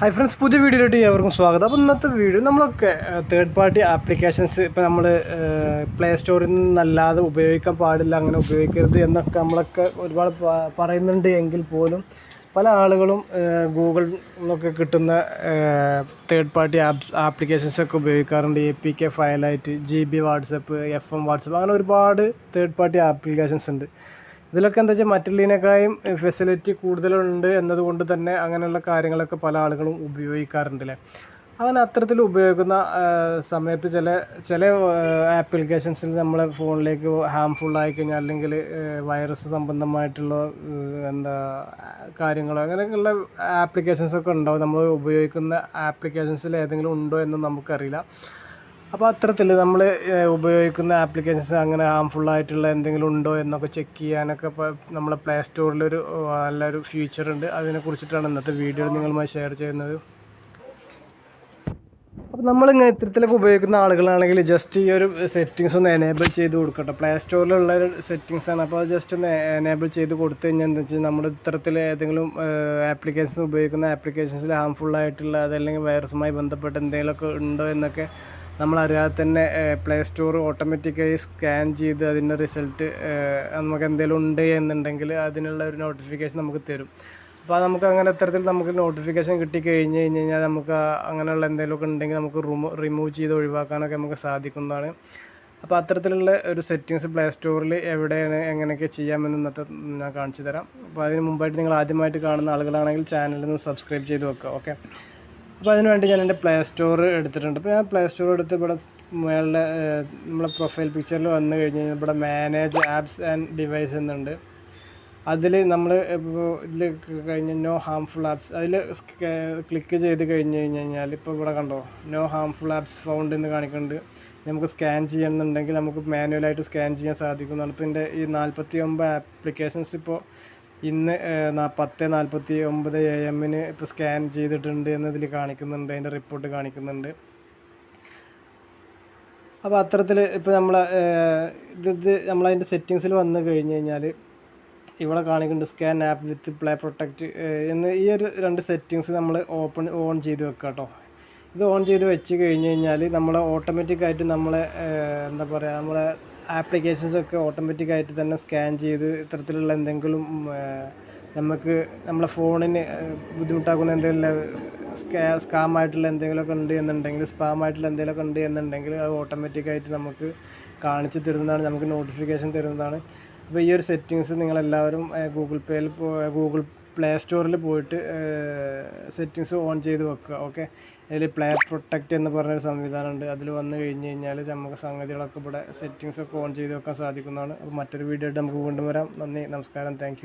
Hi friends പുതിയ വീഡിയോയിലോട്ട് ഏവർക്കും സ്വാഗതം. അപ്പോൾ ഇന്നത്തെ വീഡിയോ നമ്മളൊക്കെ തേർഡ് പാർട്ടി ആപ്ലിക്കേഷൻസ് ഇപ്പോൾ നമ്മൾ പ്ലേ സ്റ്റോറിൽ നിന്നല്ലാതെ ഉപയോഗിക്കാൻ പാടില്ല അങ്ങനെ ഉപയോഗിക്കരുത് എന്നൊക്കെ നമ്മളൊക്കെ ഒരുപാട് പറയുന്നുണ്ട് എങ്കിൽ പോലും പല ആളുകളും ഗൂഗിൾ നിന്നൊക്കെ കിട്ടുന്ന തേർഡ് പാർട്ടി ആപ്പ് ആപ്ലിക്കേഷൻസ് ഒക്കെ ഉപയോഗിക്കാറുണ്ട്. A P K ഫയലായിട്ട് G B WhatsApp F M WhatsApp അങ്ങനെ ഒരുപാട് തേർഡ് പാർട്ടി ആപ്ലിക്കേഷൻസ് ഉണ്ട്. ഇതിലൊക്കെ എന്താ വെച്ചാൽ മറ്റുള്ളതിനേക്കാളും ഫെസിലിറ്റി കൂടുതലുണ്ട് എന്നതുകൊണ്ട് തന്നെ അങ്ങനെയുള്ള കാര്യങ്ങളൊക്കെ പല ആളുകളും ഉപയോഗിക്കാറുണ്ട് അല്ലേ അങ്ങനെ അത്തരത്തിൽ ഉപയോഗിക്കുന്ന സമയത്ത് ചില ചില ആപ്ലിക്കേഷൻസിൽ നമ്മളെ ഫോണിലേക്ക് ഹാംഫുൾ ആയി കഴിഞ്ഞാൽ അല്ലെങ്കിൽ വൈറസ് സംബന്ധമായിട്ടുള്ള എന്താ കാര്യങ്ങളോ അങ്ങനെയൊക്കെയുള്ള ആപ്ലിക്കേഷൻസൊക്കെ ഉണ്ടാവും. നമ്മൾ ഉപയോഗിക്കുന്ന ആപ്ലിക്കേഷൻസിൽ ഏതെങ്കിലും ഉണ്ടോ എന്ന് നമുക്കറിയില്ല. അപ്പോൾ അത്തരത്തിൽ നമ്മൾ ഉപയോഗിക്കുന്ന ആപ്ലിക്കേഷൻസ് അങ്ങനെ ഹാംഫുൾ ആയിട്ടുള്ള എന്തെങ്കിലും ഉണ്ടോ എന്നൊക്കെ ചെക്ക് ചെയ്യാനൊക്കെ ഇപ്പോൾ നമ്മളെ പ്ലേ സ്റ്റോറിലൊരു നല്ലൊരു ഫീച്ചർ ഉണ്ട്. അതിനെക്കുറിച്ചിട്ടാണ് ഇന്നത്തെ വീഡിയോ നിങ്ങളുമായി ഷെയർ ചെയ്യുന്നത്. അപ്പോൾ നമ്മളിങ്ങനെ ഇത്തരത്തിലൊക്കെ ഉപയോഗിക്കുന്ന ആളുകളാണെങ്കിൽ ജസ്റ്റ് ഈ ഒരു സെറ്റിങ്സ് ഒന്ന് എനേബിൾ ചെയ്ത് കൊടുക്കട്ടെ. പ്ലേ സ്റ്റോറിലുള്ള ഒരു സെറ്റിങ്സ് ആണ്. അപ്പോൾ അത് ജസ്റ്റ് ഒന്ന് എനേബിൾ ചെയ്ത് കൊടുത്തു കഴിഞ്ഞാൽ എന്താ വെച്ചാൽ നമ്മൾ ഇത്തരത്തിൽ ഏതെങ്കിലും ആപ്ലിക്കേഷൻസ് ഉപയോഗിക്കുന്ന ആപ്ലിക്കേഷൻസിൽ ഹാംഫുൾ ആയിട്ടുള്ള അതല്ലെങ്കിൽ വൈറസുമായി ബന്ധപ്പെട്ട് എന്തെങ്കിലുമൊക്കെ ഉണ്ടോ എന്നൊക്കെ നമ്മളറിയാതെ തന്നെ പ്ലേ സ്റ്റോർ ഓട്ടോമാറ്റിക്കായി സ്കാൻ ചെയ്ത് അതിന്റെ റിസൾട്ട് നമുക്ക് എന്തെങ്കിലും ഉണ്ട് എന്നുണ്ടെങ്കിൽ അതിനുള്ള ഒരു നോട്ടിഫിക്കേഷൻ നമുക്ക് തരും. അപ്പോൾ അത് നമുക്ക് അങ്ങനെ ഇത്തരത്തിൽ നമുക്ക് നോട്ടിഫിക്കേഷൻ കിട്ടി കഴിഞ്ഞ് കഴിഞ്ഞ് കഴിഞ്ഞാൽ നമുക്ക് അങ്ങനെയുള്ള എന്തെങ്കിലുമൊക്കെ ഉണ്ടെങ്കിൽ നമുക്ക് റിമൂ റിമൂവ് ചെയ്ത് ഒഴിവാക്കാനൊക്കെ നമുക്ക് സാധിക്കുന്നതാണ്. അപ്പോൾ അത്തരത്തിലുള്ള ഒരു സെറ്റിങ്സ് പ്ലേ സ്റ്റോറിൽ എവിടെയാണ് എങ്ങനെയൊക്കെ ചെയ്യാമെന്ന് ഇന്നത്തെ ഞാൻ കാണിച്ചു തരാം. അപ്പോൾ അതിന് മുമ്പായിട്ട് നിങ്ങൾ ആദ്യമായിട്ട് കാണുന്ന ആളുകളാണെങ്കിൽ ചാനലിൽ നിന്ന് സബ്സ്ക്രൈബ് ചെയ്ത് വെക്കുക ഓക്കെ അപ്പോൾ അതിന് വേണ്ടി ഞാൻ എന്റെ പ്ലേ സ്റ്റോർ എടുത്തിട്ടുണ്ട്. അപ്പോൾ ഞാൻ പ്ലേ സ്റ്റോർ എടുത്ത് ഇവിടെ മേളിലെ നമ്മളെ പ്രൊഫൈൽ പിക്ചറിൽ വന്നു കഴിഞ്ഞ് കഴിഞ്ഞാൽ ഇവിടെ മാനേജ് ആപ്സ് ആൻഡ് ഡിവൈസ് എന്നുണ്ട്. അതിൽ നമ്മൾ ഇപ്പോൾ ഇതിൽ കഴിഞ്ഞ് നോ ഹാംഫുൾ ആപ്സ് അതിൽ ക്ലിക്ക് ചെയ്ത് കഴിഞ്ഞ് കഴിഞ്ഞ് കഴിഞ്ഞാൽ ഇപ്പോൾ ഇവിടെ കണ്ടോ? നോ ഹാംഫുൾ ആപ്സ് ഫൗണ്ട് എന്ന് കാണിക്കുന്നുണ്ട് നമുക്ക് സ്കാൻ ചെയ്യണമെന്നുണ്ടെങ്കിൽ നമുക്ക് മാനുവലായിട്ട് സ്കാൻ ചെയ്യാൻ സാധിക്കുന്നതാണ്. ഇപ്പോൾ എന്റെ ഈ നാൽപ്പത്തി ഒമ്പത് ആപ്ലിക്കേഷൻസ് ഇപ്പോൾ ഇന്ന് പത്ത് നാൽപ്പത്തി ഒമ്പത് എ എമ്മിന് ഇപ്പോൾ സ്കാൻ ചെയ്തിട്ടുണ്ട് എന്നതിൽ കാണിക്കുന്നുണ്ട്. അതിന്റെ റിപ്പോർട്ട് കാണിക്കുന്നുണ്ട്. അപ്പോൾ അത്തരത്തിൽ ഇപ്പോൾ നമ്മൾ ഇത് ഇത് നമ്മളതിന്റെ സെറ്റിങ്സിൽ വന്നു കഴിഞ്ഞ് കഴിഞ്ഞാൽ ഇവിടെ കാണിക്കുന്നുണ്ട് scan app with play protect എന്ന് ഈ ഒരു രണ്ട് സെറ്റിങ്സ് നമ്മൾ ഓപ്പൺ ഓൺ ചെയ്ത് വെക്കുക കേട്ടോ ഇത് ഓൺ ചെയ്ത് വെച്ച് കഴിഞ്ഞ് കഴിഞ്ഞാൽ നമ്മൾ ഓട്ടോമാറ്റിക്കായിട്ട് നമ്മളെ എന്താ പറയുക നമ്മളെ ആപ്ലിക്കേഷൻസ് ഒക്കെ ഓട്ടോമാറ്റിക്കായിട്ട് തന്നെ സ്കാൻ ചെയ്ത് ഇത്തരത്തിലുള്ള എന്തെങ്കിലും നമുക്ക് നമ്മളെ ഫോണിന് ബുദ്ധിമുട്ടാക്കുന്ന എന്തെങ്കിലും സ്കാ സ്കാം ആയിട്ടുള്ള എന്തെങ്കിലുമൊക്കെ ഉണ്ട് എന്നുണ്ടെങ്കിൽ സ്പാം ആയിട്ടുള്ള എന്തെങ്കിലുമൊക്കെ ഉണ്ട് എന്നുണ്ടെങ്കിൽ അത് ഓട്ടോമാറ്റിക്കായിട്ട് നമുക്ക് കാണിച്ചു തരുന്നതാണ് നമുക്ക് നോട്ടിഫിക്കേഷൻ തരുന്നതാണ്. അപ്പോൾ ഈ ഒരു സെറ്റിങ്സ് നിങ്ങളെല്ലാവരും ഗൂഗിൾ പേയിൽ ഗൂഗിൾ പ്ലേ സ്റ്റോറിൽ പോയിട്ട് സെറ്റിങ്സ് ഓൺ ചെയ്ത് വെക്കുക. ഓക്കെ അതിൽ പ്ലെയർ പ്രൊട്ടക്റ്റ് എന്ന് പറഞ്ഞൊരു സംവിധാനമുണ്ട്. അതിൽ വന്നു കഴിഞ്ഞ് കഴിഞ്ഞാൽ നമുക്ക് സംഗതികളൊക്കെ ഇവിടെ സെറ്റിങ്സൊക്കെ ഓൺ ചെയ്ത് വെക്കാൻ സാധിക്കുന്നതാണ്. അപ്പോൾ മറ്റൊരു വീഡിയോ ആയിട്ട് നമുക്ക് വീണ്ടും വരാം. നന്ദി നമസ്കാരം. താങ്ക്